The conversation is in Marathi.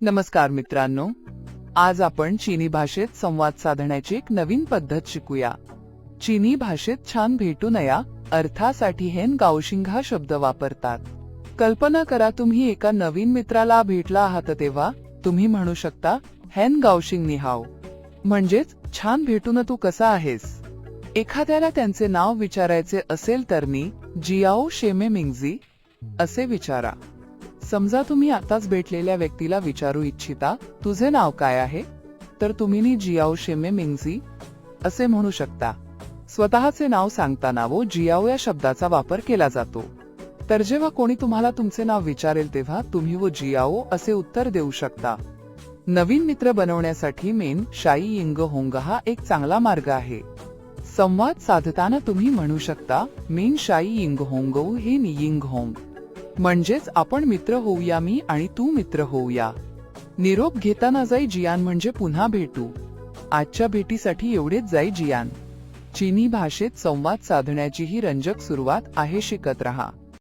नमस्कार मित्रांनो आज आपण चीनी भाषेत संवाद साधण्याची एक नवीन पद्धत शिकूया. चीनी भाषेत छान भेटू नया अर्थासाठी हेन गावशिंग हा शब्द वापरतात. कल्पना करा तुम्ही एका नवीन मित्राला भेटला आहात तेव्हा तुम्ही म्हणू शकता हेन गावशिंग निहाव म्हणजेच छान भेटून तू कसा आहेस? एखाद्याला त्यांचे नाव विचारायचे असेल तर मी जियाओ शेमे मिंगजी असे विचारा. समजा तुम्ही आताच भेटलेल्या व्यक्तीला विचारू इच्छिता तुझे नाव काय आहे? तर तुम्ही नी जियाओ शेमे मिंगझी असे म्हणू शकता. स्वतःचे नाव सांगताना वो जियाओ या शब्दाचा वापर केला जातो. तर जेव्हा कोणी तुम्हाला तुमचे नाव विचारेल तेव्हा तुम्ही वो जियाओ असे उत्तर देऊ शकता. नवीन मित्र बनवण्यासाठी मेन शाई इंग होंग हा एक चांगला मार्ग आहे. संवाद साधताना तुम्ही म्हणू शकता मेन शाई इंग होंग हे नियिंग होंग. म्हणजेच आपण मित्र होऊया मी आणि तू मित्र होऊया. निरोप घेताना जाई जियान म्हणजे पुन्हा भेटू. आजच्या भेटीसाठी एवढेच जाई जियान. चीनी भाषेत संवाद साधण्याची ही रंजक सुरुवात आहे शिकत रहा.